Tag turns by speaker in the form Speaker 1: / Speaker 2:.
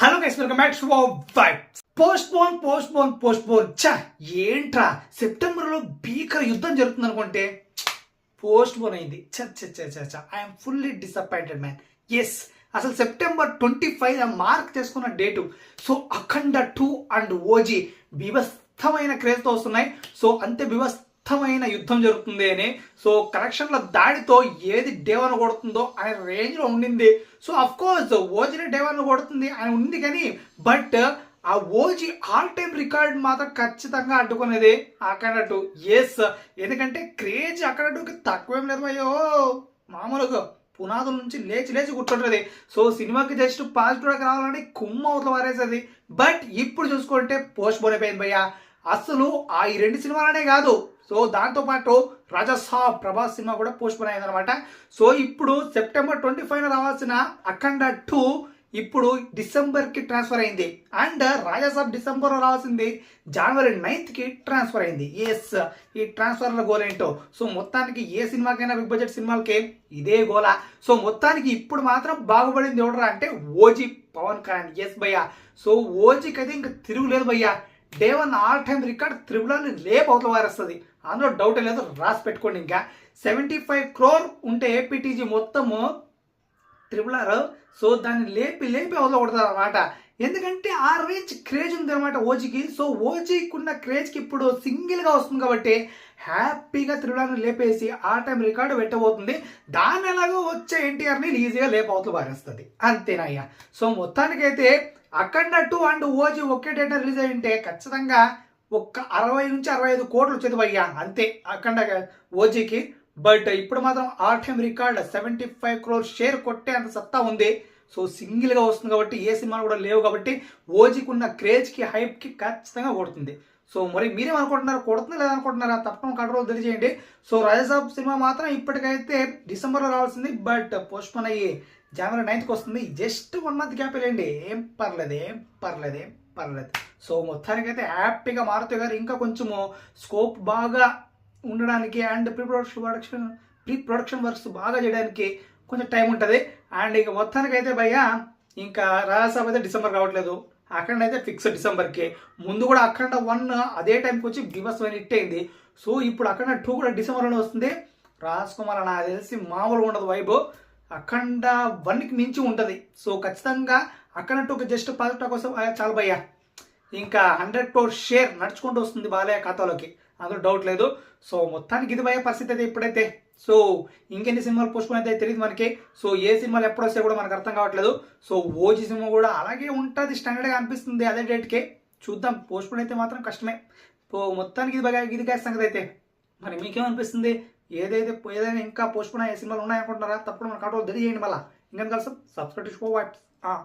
Speaker 1: Hello guys welcome back to postpone postpone postpone చా ఏంట్రా? సెప్టెంబర్లో భీకర యుద్ధం జరుగుతుంది అనుకుంటే పోస్ట్ పోన్ అయింది చ చ చ చ చ I'm fully disappointed man yes అసలు సెప్టెంబర్ ట్వంటీ ఫైవ్ మార్క్ చేసుకున్న date so Akhanda two and OG బీభత్సమైన క్రేజ్తో వస్తున్నాయి. సో అంతే బీభత్సమైన యుద్ధం జరుగుతుంది అని. సో కలెక్షన్ల దాడితో ఏది డేవన్ కొడుతుందో ఆయన రేంజ్లో ఉండింది. సో అఫ్ కోర్స్ ఓజీని డేవన్ కొడుతుంది ఆయన ఉంది కానీ బట్ ఆ ఓజీ ఆల్ టైమ్ రికార్డ్ మాత్రం ఖచ్చితంగా అడ్డుకునేది అక్కడ ఎస్ ఎందుకంటే క్రేజ్ అక్కడ తక్కువేం లేదు అయ్యో. మామూలుగా పునాదుల నుంచి లేచి లేచి కూర్చుంటుంది. సో సినిమాకి జస్ట్ పాజిటివ్ రావాలని కుమ్మ అవుతుంది వారేసేది. బట్ ఇప్పుడు చూసుకుంటే పోస్ట్ పోన్ అయిపోయింది భయ్యా. అసలు ఆ ఈ రెండు సినిమాలనే కాదు. సో దాంతోపాటు పాటు ప్రభాస్ సినిమా కూడా పోస్ట్ పోన్ అయింది అనమాట సో ఇప్పుడు సెప్టెంబర్ ట్వంటీ ఫైవ్ రావాల్సిన అఖండ టూ ఇప్పుడు డిసెంబర్కి ట్రాన్స్ఫర్ అయింది. అండ్ రాజాసాబ్ డిసెంబర్ రావాల్సింది జనవరి నైన్త్కి ట్రాన్స్ఫర్ అయింది. ఎస్ ఈ ట్రాన్స్ఫర్ గోల్ ఏంటో. సో మొత్తానికి ఏ సినిమాకైనా బిగ్ బడ్జెట్ సినిమాలకే ఇదే గోలా. సో మొత్తానికి ఇప్పుడు మాత్రం బాగుపడింది ఎవడరా అంటే ఓజీ పవన్ కళ్యాణ్. ఎస్ భయ్యా. సో ఓజీకి అయితే ఇంకా తిరుగులేదు భయ్యా. Day one all time record త్రిబులని లేపు అవతల వారేస్తుంది. అందులో డౌట్ లేదు రాసి పెట్టుకోండి ఇంకా. సెవెంటీ ఫైవ్ క్రోర్ ఉంటే ఏపీటీజీ మొత్తము ట్రిపుల్ ఆర్ సో దాన్ని లేపి లేపి అవతలకొడతారు అనమాట ఎందుకంటే ఆ రేంజ్ క్రేజ్ ఉంది అనమాట ఓజీకి. సో ఓజీకి ఉన్న క్రేజ్కి ఇప్పుడు సింగిల్గా వస్తుంది కాబట్టి హ్యాపీగా త్రిపులాన్ని లేపేసి ఆ టైం రికార్డు పెట్టబోతుంది. దాని ఎలాగో వచ్చే ఎన్టీఆర్ని ఈజీగా లేపవుతూ అవతల పారేస్తుంది. అంతేనయ్యా. సో మొత్తానికైతే అఖండ టూ అండ్ ఓజీ ఒకే డేటా రిలీజ్ అయి ఉంటే ఖచ్చితంగా ఒక్క అరవై నుంచి అరవై ఐదు కోట్లు వచ్చేది భయ్యా. అంతే. అఖండ ఓజీకి బట్ ఇప్పుడు మాత్రం all time record seventy five crore share కొట్టే అంత సత్తా ఉంది. సో సింగిల్గా వస్తుంది కాబట్టి ఏ సినిమాలు కూడా లేవు కాబట్టి ఓజీకి ఉన్న క్రేజ్కి హైప్కి ఖచ్చితంగా కొడుతుంది. సో మరి మీరేమనుకుంటున్నారు కొడుతుందా లేదనుకుంటున్నారా తప్పకుండా కంట్రోల్ తెలియజేయండి. సో రాజసాబ్ సినిమా మాత్రం ఇప్పటికైతే డిసెంబర్లో రావాల్సింది బట్ పోస్ట్పోన్ అయ్యి జనవరి నైన్త్కి వస్తుంది. జస్ట్ వన్ మంత్ గ్యాప్ వెళ్ళండి. ఏం పర్లేదు ఏం పర్లేదు ఏం పర్లేదు. సో మొత్తానికైతే హ్యాపీగా మారుతి గారు ఇంకా కొంచెము స్కోప్ బాగా ఉండడానికి and pre production production pre production works బాగా చేయడానికి కొంచెం టైం ఉంటుంది. అండ్ ఇక మొత్తానికి అయితే భయ్య ఇంకా రాజసభ అయితే డిసెంబర్ కావట్లేదు. అఖండ అయితే ఫిక్స్ డిసెంబర్కి. ముందు కూడా అఖండ వన్ అదే టైంకి వచ్చి దివస్ అని హిట్ అయింది. సో ఇప్పుడు అఖండ టూ కూడా డిసెంబర్లోనే వస్తుంది. రాజ్ కుమార్ నాకు తెలిసి మామూలుగా ఉండదు వైబ్ అఖండ వన్కి మించి ఉంటుంది. సో ఖచ్చితంగా అఖండ టూకి జస్ట్ పాజిటివ్ కోసం చాలా భయ్యా. ఇంకా హండ్రెడ్ క్రోర్ షేర్ నడుచుకుంటూ వస్తుంది బాలయ్య ఖాతాలోకి. అందులో డౌట్ లేదు. సో మొత్తానికి ఇది పోయే పరిస్థితి అయితే ఇప్పుడైతే. సో ఇంకెన్ని సినిమాలు పోస్ట్ అయితే తెలియదు మనకి. సో ఏ సినిమాలు ఎప్పుడు వస్తే కూడా మనకు అర్థం కావట్లేదు. సో ఓజీ సినిమా కూడా అలాగే ఉంటుంది స్టాండర్డ్గా అనిపిస్తుంది అదే డేట్కే చూద్దాం. పోస్ట్ అయితే మాత్రం కష్టమే. సో మొత్తానికి ఇది బాగా ఇది కాదు సంగతి అయితే. మరి మీకేమనిపిస్తుంది? ఏదైతే ఏదైనా ఇంకా పోస్ట్పోన్ ఏ సినిమాలు ఉన్నాయనుకుంటున్నారా? తప్పకుండా మన కంట్రోల్ తెలియజేయండి మళ్ళీ. ఇంకా కలిసి సబ్స్క్రైబ్ చేసుకోవాలి